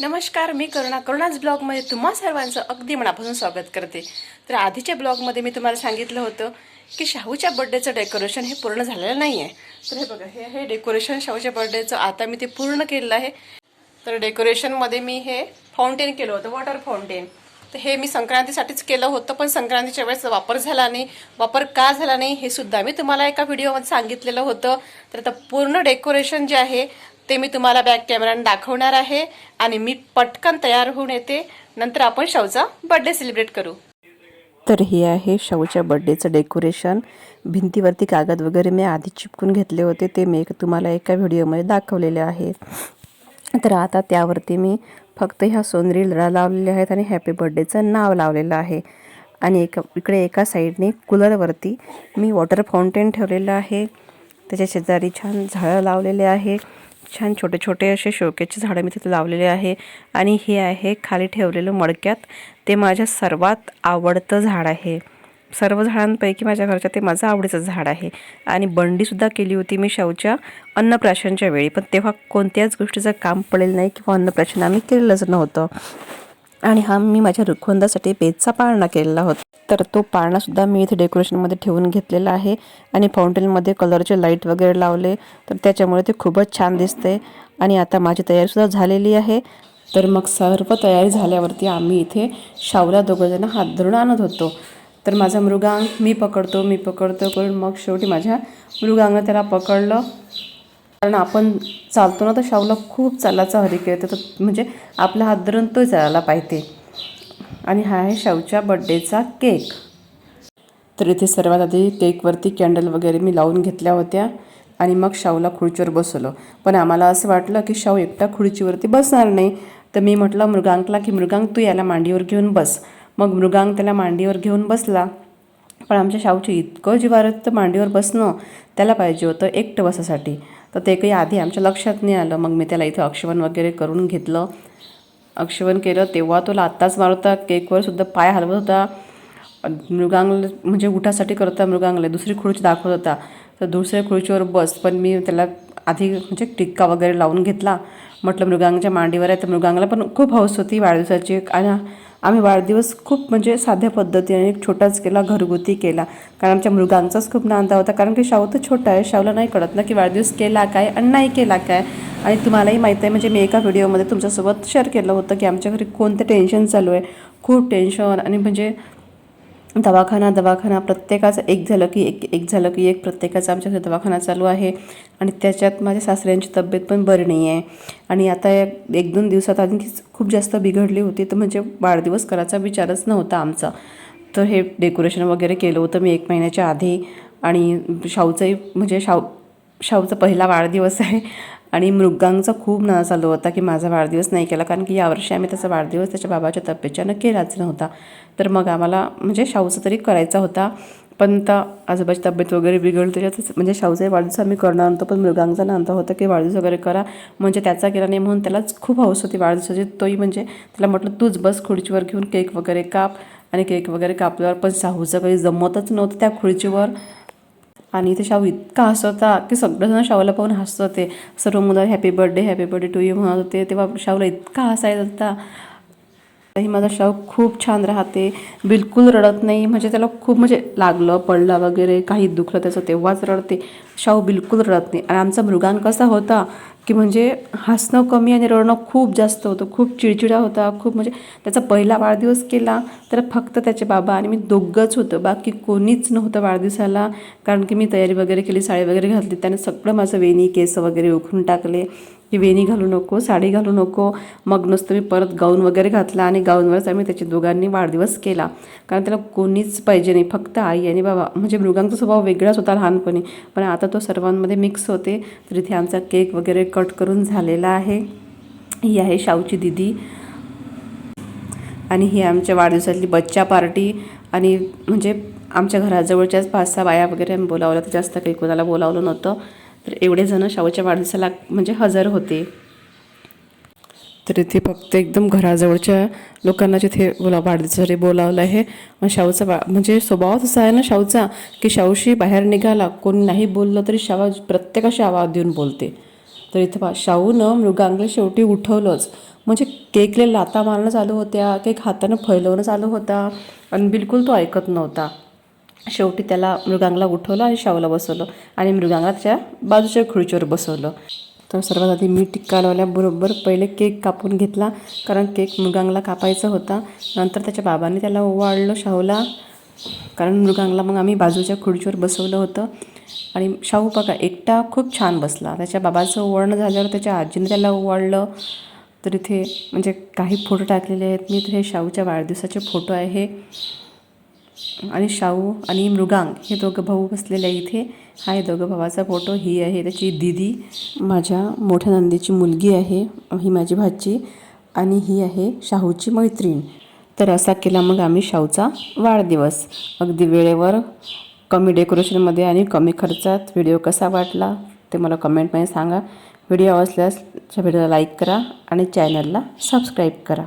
नमस्कार मी करुणा. करुणाच ब्लॉगमध्ये तुम्हा सर्वांचं अगदी मनापासून स्वागत करते. तर आधीच्या ब्लॉगमध्ये मी तुम्हाला सांगितलं होतं की शाहूच्या बड्डेचं डेकोरेशन हे पूर्ण झालेलं नाही आहे तर हे बघा हे हे डेकोरेशन शाहूच्या बड्डेचं आता मी ते पूर्ण केलेलं आहे. तर डेकोरेशनमध्ये मी हे फाउंटेन केलं होतं वॉटर फाउंटेन तर हे मी संक्रांतीसाठीच केलं होतं पण संक्रांतीच्या वेळेस वापर झाला नाही. वापर का झाला नाही हे सुद्धा मी तुम्हाला एका व्हिडिओमध्ये सांगितलेलं होतं. तर आता पूर्ण डेकोरेशन जे आहे ते मी तुम्हाला बॅक कॅमेराने दाखवणार आहे आणि मी पटकन तयार होऊन येते. नंतर आपण शाहूचा बड्डे सेलिब्रेट करू. तर हे आहे शाहूच्या बड्डेचं डेकोरेशन भिंतीवरती कागद वगैरे मी आधी चिपकून घेतले होते ते मी तुम्हाला एका व्हिडिओमध्ये दाखवलेले आहे तर आता त्यावरती मी फक्त ह्या सोनरी लढा लावलेल्या आहेत आणि हॅपी बर्थडेचं नाव लावलेलं आहे. आणि एका इकडे एका साईडने कूलरवरती मी वॉटर फाउंटेन ठेवलेलं आहे. त्याच्या शेजारी छान झाडं लावलेले आहे. छान छोटे छोटे असे शोकेचे झाडं मी तिथे लावलेले आहे. आणि हे आहे खाली ठेवलेलं मडक्यात. ते माझ्या सर्वात आवडतं झाड आहे. सर्व झाडांपैकी माझ्या घरच्या ते माझं आवडीचं झाड आहे. आणि बंडीसुद्धा केली होती मी शाहूच्या अन्नप्राशनच्या वेळी. पण तेव्हा कोणत्याच गोष्टीचं काम पडेल नाही किंवा अन्नप्राशन आम्ही केलेलंच नव्हतं. आणि हा मी माझ्या रुखवंदासाठी पेजचा पाळणा केलेला होता. तर तो पाळणासुद्धा मी इथे डेकोरेशनमध्ये ठेवून घेतलेला आहे. आणि फाउंटेनमध्ये कलरचे लाइट वगैरे लावले. तर त्याच्यामुळे ते खूपच छान दिसते. आणि आता माझी तयारीसुद्धा झालेली आहे. तर मग सर्व तयारी झाल्यावरती आम्ही इथे शावला दोघंजणं हात धरून आणत होतो. तर माझा मृगांग मी पकडतो मी पकडतो करून मग शेवटी माझ्या मृगांगनं त्याला पकडलं. कारण आपण चालतो ना तर शावला खूप चालायचा हरी येतो. तर म्हणजे आपला हात धरून तो चालायला पाहिजे. आणि हा आहे शावच्या बड्डेचा केक तर इथे सर्वात आधी केकवरती कॅन्डल वगैरे मी लावून घेतल्या होत्या. आणि मग शाहूला खुर्चीवर बसवलं. पण आम्हाला असं वाटलं की शाहू एकटा खुर्चीवरती बसणार नाही. तर मी म्हटलं मृगांकला की मृगांक तू याला मांडीवर घेऊन बस. मग मृगांग त्याला मांडीवर घेऊन बसला. पण आमच्या शाहूची इतकं जिवारत तर मांडीवर बसणं त्याला पाहिजे होतं एकटं बसासाठी. तर ते काही आधी आमच्या लक्षात नाही आलं. मग मी त्याला इथं अक्षवन वगैरे करून घेतलं. अक्षवन केलं. तेव्हा तो लात्ताच मारत होता. केकवर सुद्धा पाय हलवत होता. मृगांग म्हणजे उठासाठी करत होता मृगांगला. दुसरी खुर्ची दाखवत होता. तर दुसऱ्या खुर्चीवर बस. पण मी त्याला आधी म्हणजे टिक्का वगैरे लावून घेतला. म्हटलं मृगांगच्या मांडीवर आहे. तर मृगांगला पण खूप हौस होती वाढदिवसाची. आणि आम्ही वाढदिवस खूप म्हणजे साध्या पद्धतीने छोटाच केला घरगुती केला. कारण आमच्या मृगांचाच खूप नांदा होता. कारण की शाहू तर छोटा आहे. शाहूला नाही कळत ना की वाढदिवस केला काय आणि नाही केला काय. आणि तुम्हालाही माहीत आहे म्हणजे मी एका व्हिडिओमध्ये तुमच्यासोबत शेअर केलं होतं की आमच्या घरी कोणतं टेन्शन चालू आहे. खूप टेन्शन आणि म्हणजे दवाखाना दवाखाना प्रत्येकाचं एक झालं की एक एक झालं की एक प्रत्येकाचा आमच्या दवाखाना चालू आहे आणि त्याच्यात माझ्या सासऱ्यांची तब्येत पण बरी नाही आहे. आणि आता एक दोन दिवसात आणखी खूप जास्त बिघडली होती तर म्हणजे वाढदिवस करायचा विचारच नव्हता आमचा. तर हे डेकोरेशन वगैरे केलं होतं मी एक महिन्याच्या आधी आणि शाहूचंही म्हणजे शाहू शाहूचा पहिला वाढदिवस आहे. आणि मृगांचा खूप ना चालू होता की माझा वाढदिवस नाही केला. कारण की यावर्षी आम्ही त्याचा वाढदिवस त्याच्या बाबाच्या तब्येच्यानं केलाच नव्हता तर मग आम्हाला म्हणजे शाहूचा तरी करायचा होता. पण त्या आजोबाची तब्येत वगैरे बिघडली त्याच्यातच म्हणजे शाहूचाही वाढदिवस आम्ही करणार नव्हतो. पण मृगांचा नांदा होता की वाढदिवस वगैरे करा. म्हणजे त्याचा केला नाही म्हणून त्यालाच खूप हौस होती वाढदिवसाची. म्हणजे तोही म्हणजे त्याला म्हटलं तूच बस खुर्चीवर घेऊन केक वगैरे काप. आणि केक वगैरे कापल्यावर पण शाहूचं काही जमतच नव्हतं त्या खुर्चीवर. आणि ते शाहू इतका हसत होता की सगळेजण शाहूला पाहून हसत होते. सर्व मुलं happy birthday happy birthday to you म्हणत होते. तेव्हा शाहूला इतका हसायचा होता ही माझा शाहू खूप छान राहते. बिलकुल रडत नाही. म्हणजे त्याला खूप म्हणजे लागलं पडलं वगैरे काही दुखलं त्याचं तेव्हाच रडते. शाहू बिलकुल रडत नाही. आणि आमचा मृगांक कसा होता की म्हणजे हसणं कमी आणि रडणं खूप जास्त होतं. खूप चिडचिडा होता. खूप म्हणजे त्याचा पहिला वाढदिवस केला तर फक्त त्याचे बाबा आणि मी दोघंच होतं. बाकी कोणीच नव्हतं वाढदिवसाला. कारण की मी तयारी वगैरे केली साडी वगैरे घातली. त्याने सगळं माझं वेणी केस वगैरे उखडून टाकले. की वेणी घालू नको साडी घालू नको. मग नुसतं मी परत गाऊन वगैरे घातला आणि गाऊनवरच आम्ही त्याच्या दोघांनी वाढदिवस केला. कारण त्याला कोणीच पाहिजे नाही फक्त आई आणि बाबा. म्हणजे मृगांचा स्वभाव वेगळाच होता लहानपणी. पण आता तो सर्वांमध्ये मिक्स होते. तर इथे आमचा केक वगैरे कट करून झालेला आहे. ही आहे शाहूची दिदी. आणि ही आमच्या वाढदिवसातली बच्चा पार्टी. आणि म्हणजे आमच्या घराजवळच्याच पाच सहा बाया वगैरे आम्ही बोलावलं. तर जास्त काही कोणाला बोलावलं नव्हतं. तर एवढे जण शाहूच्या वाढदिवसाला म्हणजे हजर होते. तर इथे फक्त एकदम घराजवळच्या लोकांना जिथे बोला वाढदिवसासाठी बोलावलं आहे. मग शाहूचा बा म्हणजे स्वभावच असा आहे ना शाहूचा की शाहूशी बाहेर निघाला कोणी नाही बोललं तरी शावा प्रत्येकाशी आवाज देऊन बोलते. तर इथं पा शाहूनं मृगांगला शेवटी उठवलंच. म्हणजे केकले लाता मारणं चालू होत्या केक हातानं फैलवणं चालू होता आणि बिलकुल तो ऐकत नव्हता. शेवटी त्याला मृगांगला उठवलं आणि शाहूला बसवलं आणि मृगांगला त्याच्या बाजूच्या खुर्चीवर बसवलं. तर सर्वात आधी मी टिक्का लावल्याबरोबर पहिले केक कापून घेतला कारण केक मृगांगला कापायचा होता. नंतर त्याच्या बाबांनी त्याला ओवाळलं शाहूला कारण मृगांगला मग आम्ही बाजूच्या खुर्चीवर बसवलं होतं. आणि शाहू बघा एकटा खूप छान बसला. त्याच्या बाबाचं ओवाळणं झाल्यावर त्याच्या आजीने त्याला ओवाळलं. तर इथे म्हणजे काही फोटो टाकलेले आहेत. मी तर हे शाहूच्या वाढदिवसाचे फोटो आहे. आणि शाहू आणि मृगांग हे दोघं भाऊ बसलेले आहे इथे. हा आहे दोघं भावाचा फोटो ही आहे त्याची दिदी. माझ्या मोठ्या नंदीची मुलगी आहे ही माझी भाची आणि ही आहे शाहूची मैत्रीण. तर असा केला मग आम्ही शाहूचा वाढदिवस. अगदी वेळेवर कमी डेकोरेशनमध्ये आणि कमी खर्चात व्हिडिओ कसा वाटला ते मला कमेंटमध्ये सांगा. व्हिडिओ असल्यास व्हिडिओला लाईक करा आणि चॅनलला सबस्क्राईब करा.